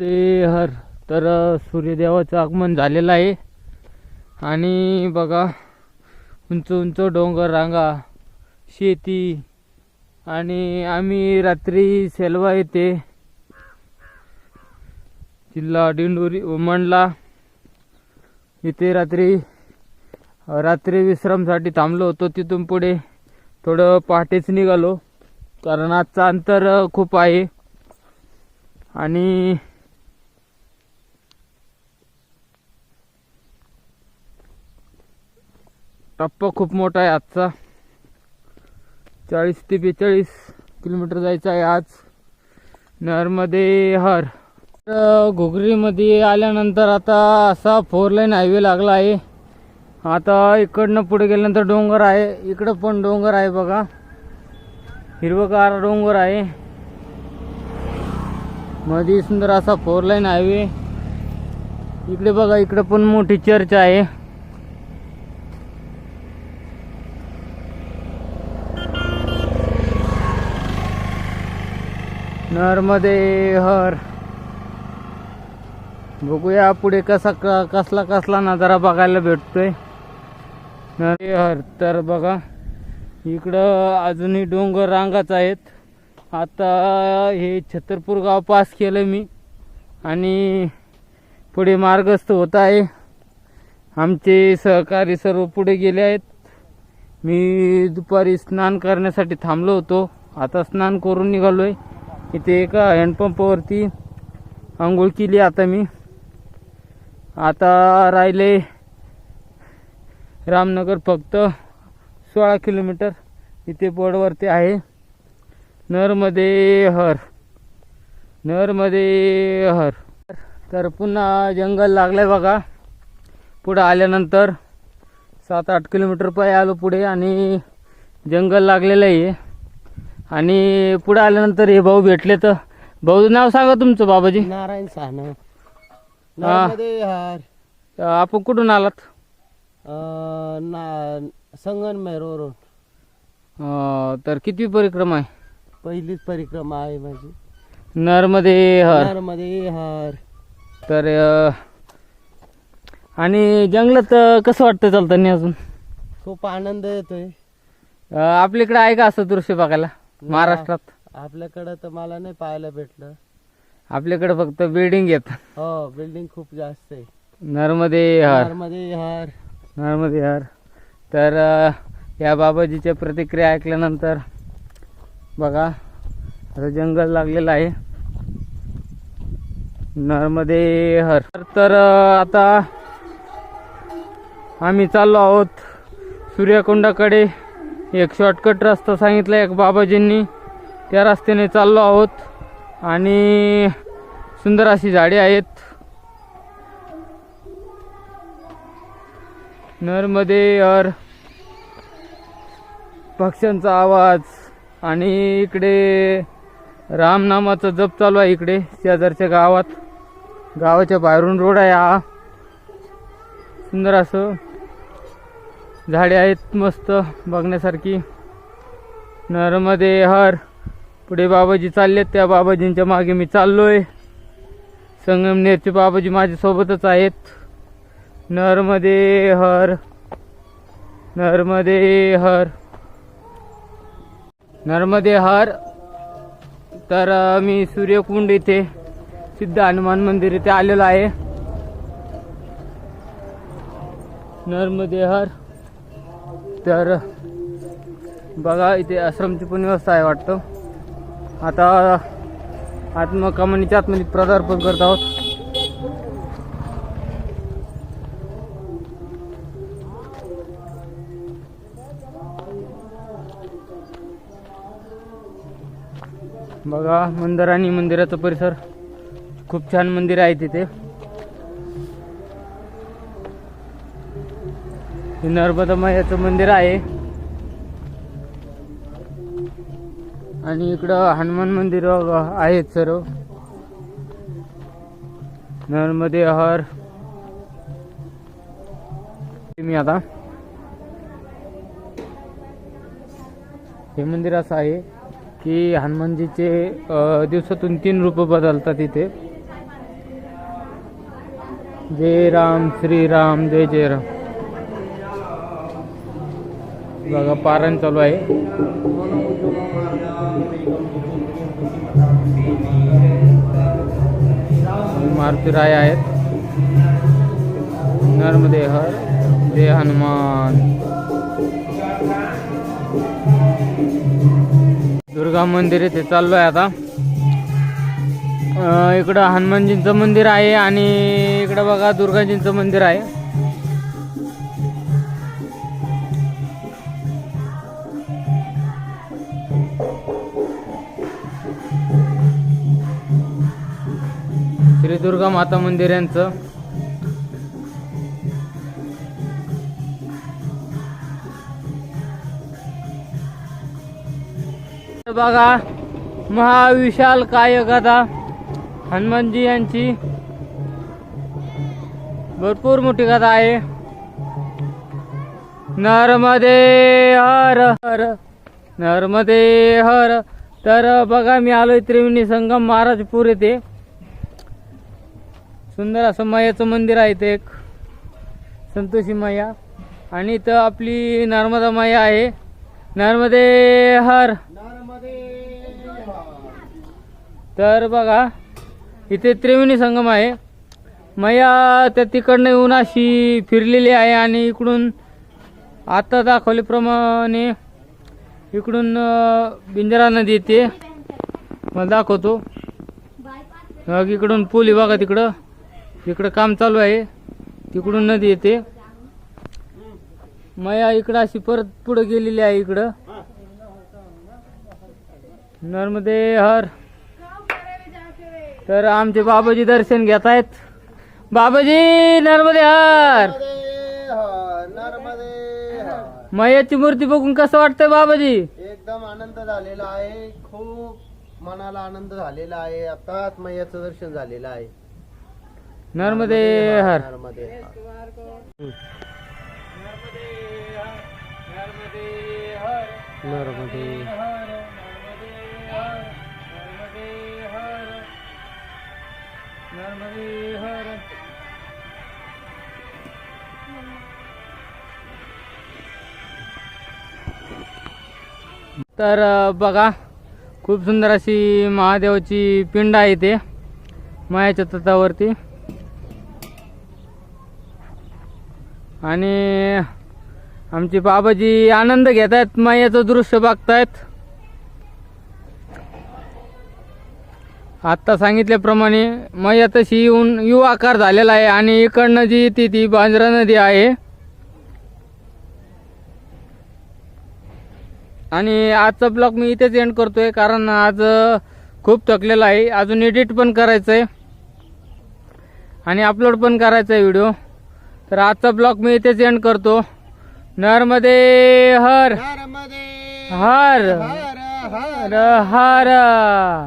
ते हर तर सूर्यदेवाचं आगमन झालेलं आहे. आणि बघा उंच उंच डोंगर रांगा शेती आणि आम्ही रात्री सेलवा येते. जिल्हा डिंडोरी मंडला इथे रात्री रात्री विश्रामसाठी थांबलो होतो तिथून पुढे. थोडं पहाटेच निघालो कारण आजचं अंतर खूप आहे. आणि टप्पा खूप मोठा आहे आजचा. चाळीस ते बेचाळीस किलोमीटर जायचं आहे आज. नरमध्ये हर. तर घुगरीमध्ये आल्यानंतर आता असा फोर लाईन हायवे लागला आहे. आता इकडनं पुढे गेल्यानंतर डोंगर आहे. इकडं पण डोंगर आहे बघा. हिरवगार डोंगर आहे. मध्ये सुंदर असा फोर लाईन हायवे इकडे बघा इकडे पण मोठी चर्च आहे. नर्मदे हर बघूया पुढे कसा क- कसला कसला नजारा बघायला भेटतोय. नरे हर तर बघा इकडं अजूनही डोंगर रांगाच आहेत. आता हे छतरपूर गाव पास केलं मी. आणि पुढे मार्गस्थ होत आहे. आमचे सहकारी सर्व पुढे गेले आहेत. मी दुपारी स्नान करण्यासाठी थांबलो होतो. आता स्नान करून निघालोय. इथे एका हँडपंपावरती आंघोळ केली आता मी. आता राहिले रामनगर फक्त सोळा किलोमीटर. इथे बोर्डवरती आहे नरमध्ये हर नरमध्ये हर तर पुन्हा जंगल लागलंय बघा. पुढं आल्यानंतर सात आठ किलोमीटर पाय आलो पुढे आणि जंगल लागलेलं आहे. आणि पुढे आल्यानंतर हे भाऊ भेटले तर? भाऊ नाव सांगा तुमचं बाबाजी. नारायण साहन. नर्मदे हार. अं, आपण कुठून आलात? अं, ना संगनमेर वरून अं, तर किती परिक्रमा आहे? पहिलीच परिक्रमा आहे माझी. नरमध्ये हर. नर्मदे हार. तर अं, आणि जंगलात अं, कसं वाटतं चालताना अजून? खूप आनंद येतोय. आपल्याकडे आहे का असं दृश्य बघायला? महाराष्ट्रात? आपल्याकडं तर मला नाही पाहायला भेटलं. आपल्याकडे फक्त बिल्डिंग आहेत हो बिल्डिंग खूप जास्त आहे. नरमध्ये हर नर्मदे हार नर्मदे हर तर या बाबाजीच्या प्रतिक्रिया ऐकल्यानंतर बघा आता जंगल लागलेलं आहे. नर्मदे हर तर आता आम्ही चाललो आहोत सूर्यकुंडाकडे. एक शॉर्टकट रस्ता सांगितला एक बाबाजींनी. त्या रस्त्याने चाललो आहोत. आणि सुंदर अशी झाडे आहेत. नरमध्ये अर पक्ष्यांचा आवाज. आणि इकडे रामनामाचा जप चालू आहे इकडे शेजारच्या गावात. गावाच्या बाहेरून रोड आहे हा. सुंदर असं झाडे आहेत मस्त बघण्यासारखी. नर्मदे हर. पुढे बाबाजी चाललेत त्या बाबाजींच्या मागे मी चाललोय. संगमनेरचे बाबाजी माझ्यासोबतच आहेत. नर्मदे हर. नर्मदे हर. नर्मदे हर. तर मी सूर्यकुंड इथे सिद्ध हनुमान मंदिर इथे आलेलो आहे. नर्मदे हर. तर बघा इथे आश्रमची पण व्यवस्था आहे वाटतं. आता आत्मकमानीच्या आतमध्ये प्रदार्पण करत आहोत. बघा मंदिर आणि मंदिराचा परिसर खूप छान मंदिर आहे तिथे. हे नर्मदा मायाचं मंदिर आहे. आणि इकडं हनुमान मंदिर आहेत सर्व. नर्मदे हर. मी आता. हे मंदिर असं आहे की हनुमानजीचे दिवसातून तीन रूप बदलतात इथे. जय राम श्रीराम जय जय राम. बघा पारण चालू आहे. मारुती राय आहेत. नर्मदे हर जय हनुमान. दुर्गा मंदिर इथे चाललोय आता. इकडं हनुमानजींचं मंदिर आहे आणि इकडं बघा दुर्गाजींचं मंदिर आहे. श्री दुर्गा माता मंदिर यांचं. बघा महाविशाल काय गदा हनुमानजी यांची भरपूर मोठी कथा आहे. नर्मदे हर हर नर्मदे हर. तर बघा मी आलोय त्रिवेणी संगम महाराजपूर येथे. सुंदर असं मायाचं मंदिर आहे ते एक. संतोषी माया. आणि इथं आपली नर्मदा माया आहे. नर्मदे हर. तर बघा इथे त्रिवेणी संगम आहे. मैया त्या तिकडनं येऊन अशी फिरलेली आहे आणि इकडून आता दाखवल्याप्रमाणे इकडून बिंजरा नदी येते. मला दाखवतो. मग इकडून पूल बघा तिकडं. इकडं काम चालू आहे. तिकडून नदी येते. मैया इकडं अशी परत पुढे गेलेली आहे इकडं. नर्मदे हर. तर आमचे बाबाजी दर्शन घेत आहेत. बाबाजी नर्मदे हर. मयाची मैयाची मूर्ती बघून कसं वाटतंय बाबाजी? एकदम आनंद झालेला आहे. खूप मनाला आनंद झालेला आहे. आताच मैयाचं दर्शन झालेलं आहे. नर्मदे हर नर्मदे हर. नर्मदे तर बघा खूप सुंदर अशी महादेवाची पिंड आहे इथे मायाच्या तटावरती आणि आमचे बाबाजी आनंद घेत आहेत मायाचं दृश्य बघतायत. आत्ता सांगितल्याप्रमाणे मैया तशी येऊन युवाकार झालेला आहे आणि इकडनं जी ती ती बांजरा नदी आहे. आणि आजचा ब्लॉग मी इथेच एंड करतोय कारण आज खूप थकलेला आहे. अजून एडिट पण करायचं आहे आणि अपलोड पण करायचं आहे व्हिडिओ तर आजचा ब्लॉग मी इथेच एंड करतो. नर्मदे हर. नर्मदे हर. हर हर. हर हर.